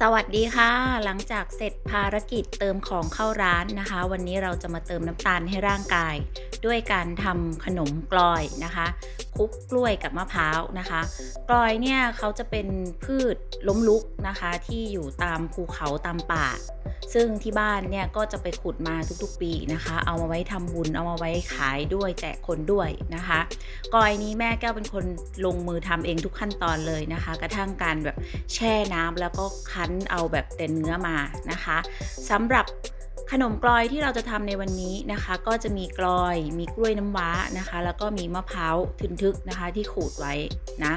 สวัสดีค่ะ หลังจากเสร็จภารกิจเติมของเข้าร้านนะคะ วันนี้เราจะมาเติมน้ำตาลให้ร่างกาย ด้วยการทำขนมกลอยนะคะ คลุกกล้วยกับมะพร้าวนะคะกลอยเนี่ยเขาจะเป็นพืชล้มลุกนะคะ ที่อยู่ตามภูเขาตามป่า ซึ่งที่บ้านเนี่ยก็จะไปขุดมาทุกๆปีนะคะ เอามาไว้ทำบุญเอามาไว้ขายด้วยแจกคนด้วยนะคะกลอยนี้แม่แก้วเป็นคนลงมือทำเองทุกขั้นตอนเลยนะคะ กระทั่งการแบบแช่น้ำแล้วก็คั้นเอาแบบแต่เนื้อมานะคะสำหรับ ขนมกลอยที่เราจะทำในวันนี้นะคะ ก็จะมีกลอย มีกล้วยน้ำว้านะคะ แล้วก็มีมะพร้าวทึนทึกนะคะ ที่ขูดไว้นะ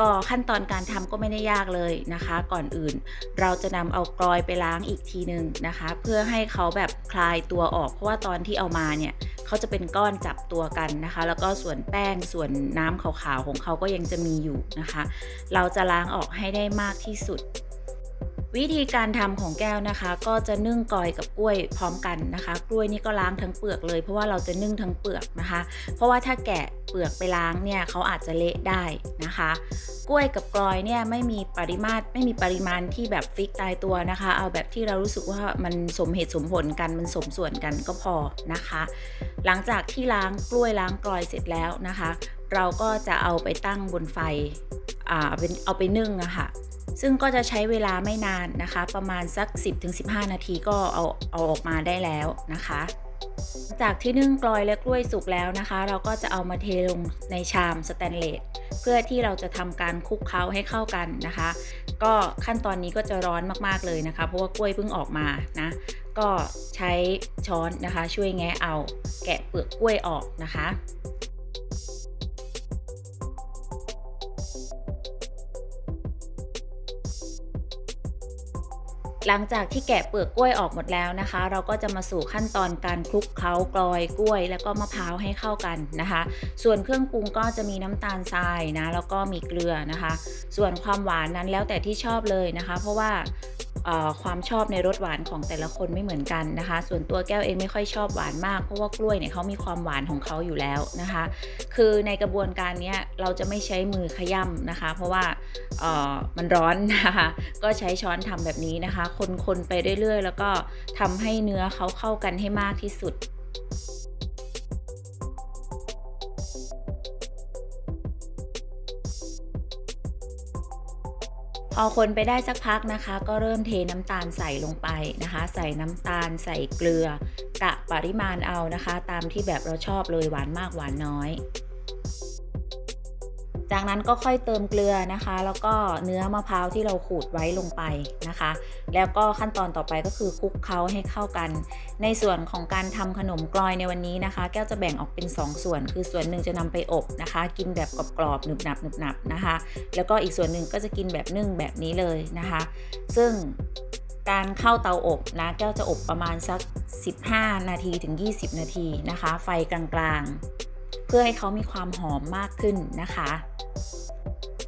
ก็ขั้นตอนการทำก็ไม่ได้ยากเลยนะคะ ก่อนอื่น เราจะนำเอากลอยไปล้างอีกทีหนึ่งนะคะ เพื่อให้เขาแบบคลายตัวออกเพราะว่าตอนที่เอามาเนี่ยเขาจะเป็นก้อนจับตัวกันนะคะ แล้วก็ส่วนแป้งส่วนน้ำขาวๆของเขาก็ยังจะมีอยู่นะคะ เราจะล้างออกให้ได้มากที่สุด วิธีการทำของแก้วนะคะ ก็จะนึ่งกลอยกับกล้วยพร้อมกันนะคะ กล้วยนี่ก็ล้างทั้งเปลือกเลย เพราะว่าเราจะนึ่งทั้งเปลือกนะคะ เพราะว่าถ้าแกะเปลือกไปล้างเนี่ยเขาอาจจะเละได้นะคะ กล้วยกับกลอยเนี่ยไม่มีปริมาตรไม่มีปริมาณที่แบบฟิกตายตัวนะคะ เอาแบบที่เรารู้สึกว่ามันสมเหตุสมผลกันมันสมส่วนกันก็พอนะคะ หลังจากที่ล้างกล้วยล้างกลอยเสร็จแล้วนะคะ เราก็จะเอาไปตั้งบนไฟอ่าเป็นเอาไปนึ่งอะค่ะ ซึ่งก็จะใช้เวลาไม่นานนะคะ ประมาณสัก 10-15 นาทีก็เอาเอาออกมาได้แล้วนะคะ จากที่นึ่งกลอยและกล้วยสุกแล้วนะคะ เราก็จะเอามาเทลงในชามสแตนเลสเพื่อที่เราจะทำการคลุกเคล้าให้เข้ากันนะคะ ก็ขั้นตอนนี้ก็จะร้อนมากๆเลยนะคะ เพราะว่ากล้วยเพิ่งออกมานะก็ใช้ช้อนนะคะ ช่วยแงะเอาแกะเปลือกกล้วยออกนะคะ หลังจากที่แกะเปลือกกล้วยออกหมดแล้วนะคะ เราก็จะมาสู่ขั้นตอนการคลุกเคล้ากลอยกล้วย แล้วก็มะพร้าวให้เข้ากันนะคะ ส่วนเครื่องปรุงก็จะมีน้ำตาลทรายนะแล้วก็มีเกลือนะคะ ส่วนความหวานนั้นแล้วแต่ที่ชอบเลยนะคะ เพราะว่า ความชอบในรสหวานของแต่ละคนไม่เหมือนกันนะคะ ส่วนตัวแก้วเองไม่ค่อยชอบหวานมากเพราะว่ากล้วยเนี่ยเขามีความหวานของเขาอยู่แล้วนะคะ คือในกระบวนการนี้เราจะไม่ใช้มือขย่ำนะคะ เพราะว่ามันร้อนนะคะก็ใช้ช้อนทำแบบนี้นะคะ คนๆไปเรื่อยๆ แล้วก็ทำให้เนื้อเขาเข้ากันให้มากที่สุด อคนไปได้สักพักนะคะ ก็เริ่มเทน้ำตาลใส่ลงไปนะคะ ใส่น้ำตาลใส่เกลือกะปริมาณเอานะคะ ตามที่แบบเราชอบเลยหวานมากหวานน้อย จากนั้นก็ค่อยเติมเกลือนะคะ แล้วก็เนื้อมะพร้าวที่เราขูดไว้ลงไปนะคะ แล้วก็ขั้นตอนต่อไปก็คือคลุกเคล้าให้เข้ากัน ในส่วนของการทำขนมกลอยในวันนี้นะคะ แก้วจะแบ่งออกเป็น 2 ส่วน คือส่วนหนึ่งจะนำไปอบนะคะ กินแบบกรอบๆหนึบหนับหนึบหนับนะคะ แล้วก็อีกส่วนหนึ่งก็จะกินแบบนึ่งแบบนี้เลยนะคะ ซึ่งการเข้าเตาอบนะแก้วจะอบประมาณสัก 15 นาทีถึง 20 นาทีนะคะ ไฟกลางๆ เพื่อให้เขามีความหอมมากขึ้นนะคะ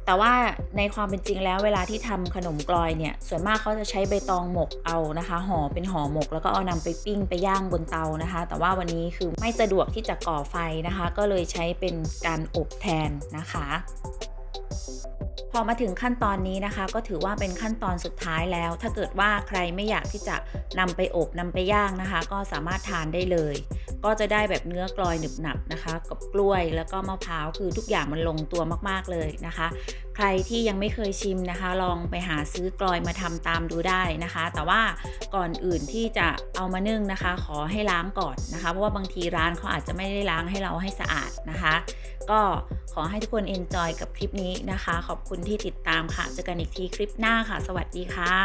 แต่ว่าในความเป็นจริงแล้วเวลาที่ทำขนมกลอยเนี่ยส่วนมากเขาจะใช้ใบตองหมกเอานะคะห่อเป็นห่อหมก แล้วก็เอานำไปปิ้งไปย่างบนเตานะคะ แต่ว่าวันนี้คือไม่สะดวกที่จะก่อไฟนะคะ ก็เลยใช้เป็นการอบแทนนะคะพอมาถึงขั้นตอนนี้นะคะ ก็ถือว่าเป็นขั้นตอนสุดท้ายแล้ว ถ้าเกิดว่าใครไม่อยากที่จะนำไปอบนำไปย่างนะคะ ก็สามารถทานได้เลย ก็จะได้แบบเนื้อกลอยหนึบหนับนะคะ กับกล้วยแล้วก็มะพร้าวคือทุกอย่างมันลงตัวมากๆเลยนะคะ ใครที่ยังไม่เคยชิมนะคะ ลองไปหาซื้อกลอยมาทำตามดูได้นะคะ แต่ว่าก่อนอื่นที่จะเอามานึ่งนะคะ ขอให้ล้างก่อนนะคะ เพราะว่าบางทีร้านเขาอาจจะไม่ได้ล้างให้เราให้สะอาดนะคะ ก็ขอให้ทุกคนเอนจอยกับคลิปนี้นะคะ ขอบคุณที่ติดตามค่ะเจอกันอีกทีคลิปหน้าค่ะ สวัสดีค่ะ